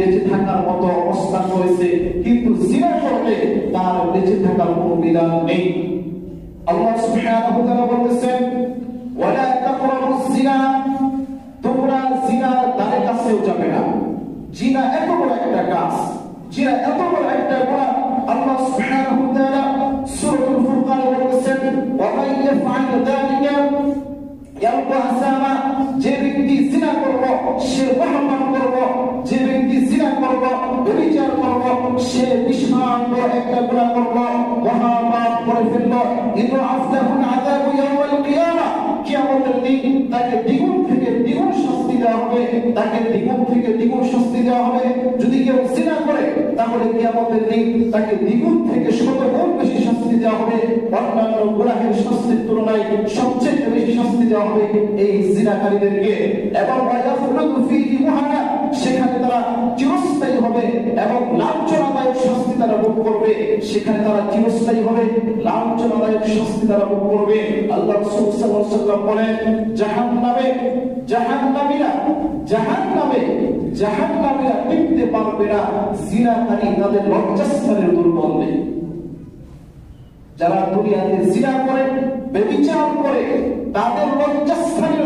বেঁচে থাকার মতো অবস্থান রয়েছে, কিন্তু জিনা করলে তার বেঁচে থাকার কোনো বিধান নেই। আল্লাহ সুবহানাহু ওয়া তাআলা বলতেছেন, ওয়ালা তাকরাবুজ জিনা তোমরা জিনার ধারে কাছেও যাবে না। জিনা এত বড় একটা কাজ, জিনা এত বড় একটা গুনাহ। আল্লাহ সুবহানাহু ওয়া তাআলা সূরাতুল ফুরকানে বলতেছেন ওয়া মান ইয়াফআল যালিকা ইয়ালকা আসামা যে ব্যক্তি জিনা করব সে সে একটা করব মহাপাপ করে কিন্তু দিন তাকে দ্বিগুণ থেকে দ্বিগুণ শাস্তি দেওয়া হবে, তাকে দ্বিগুণ থেকে দ্বিগুণ শাস্তি দেওয়া হবে। যদি কেউ জিনা করে, তাহলে দিন তাকে দ্বিগুণ থেকে শত গুণ বেশি শাস্তি দেওয়া হবে। অন্যান্য শাস্তির তুলনায় সবচেয়ে বেশি শাস্তি দেওয়া হবে এই জিনাকারীদেরকে। এবং সেখানে তারা চিরস্থায়ী হবে এবং শাস্তি তারা ভোগ করবে, সেখানে তারা চিরস্থায়ী হবে। লাঞ্ছনাদায়ক শাস্তি তারা ভোগ করবে। আল্লাহ রাসূল সাল্লাল্লাহু আলাইহি ওয়াসাল্লাম বলেন, জাহান্নামে, জাহান্নামীরা জাহান্নামে, জাহান্নামীরা টিকতে পারবে না জিনাকারী তাদের লজ্জাস্থানের দুর্গন্ধে। যারা দুনিয়াতে জিনা করে, বেবিচার করে, তাদের লজ্জাস্থানের দুর্গন্ধে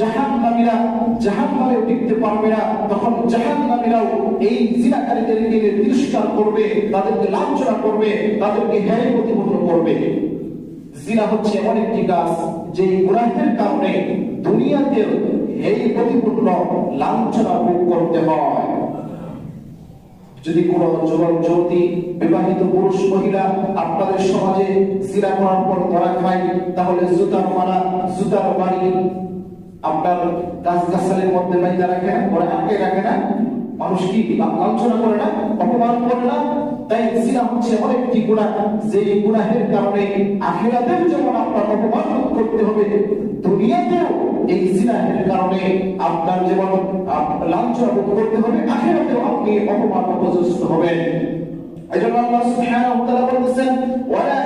জাহান্নামীরা জাহান্নামে টিকতে পারবে না। তখন জাহান্নামীরাও এই জিনাকারীদেরকে তিরস্কার করবে, তাদেরকে লাঞ্ছনা করবে, তাদেরকে হেয় প্রতিপন্ন করবে। জিনা হচ্ছে এমন একটি কাজ যে কারণে দুনিয়াতে এই প্রতিপূর্ণ লাঞ্ছনা ভোগ করতে হয়। যদি কোন যুবক বিবাহিত পুরুষ, মহিলা আপনাদের সমাজে জিনা করার পর ধরা খায়, তাহলে জুতার মারা জুতার বাড়ি আপনার গাছ গাছালের মধ্যে বাইরে রাখে না ওরা আটকে রাখে না। মানুষ কি লাঞ্ছনা করে না, অপমান করে না? তাই হচ্ছে গুনাহ যে গুনাহের কারণে আখিরাতেও যেমন আপনার অপমান করতে হবে, দুনিয়াতেও এই কারণে আপনার যেমন লাঞ্ছনা করতে হবে, আখিরাতেও আপনি অপমান উপযুক্ত হবেন। এজন্য আল্লাহ সুবহানাহু ওয়া তাআলা ওয়ালা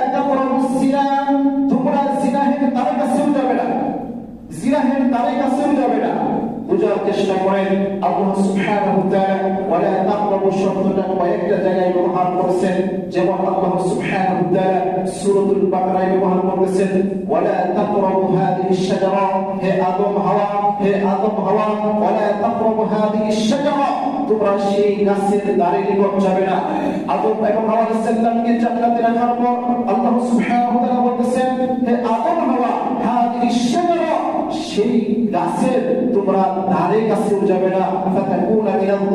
কাছেও যাবে না। বোঝার চেষ্টা করেন ওয়ালা তাকরাবু শব্দটা কয়েকটা জায়গায় ব্যবহার করেছেন, যেমন আল্লাহ বাকারায় ব্যবহার করেছেন ওয়ালা তাকরাবু হাদিহি শাজারা, হে আদম হাওয়া, হে আদম হাওয়া, ওয়ালা তাকরাবু হাদিহি শাজারা, তোমরা সেই গাছের নিকট যাবে না। আদম এবং হাওয়া আলাইহিস জান্নাতে রাখার পর আল্লাহ হে আদম হাওয়া, হাদিহি শাজারা, সেই গাছের তোমরা ধারে কাছেও যাবে না।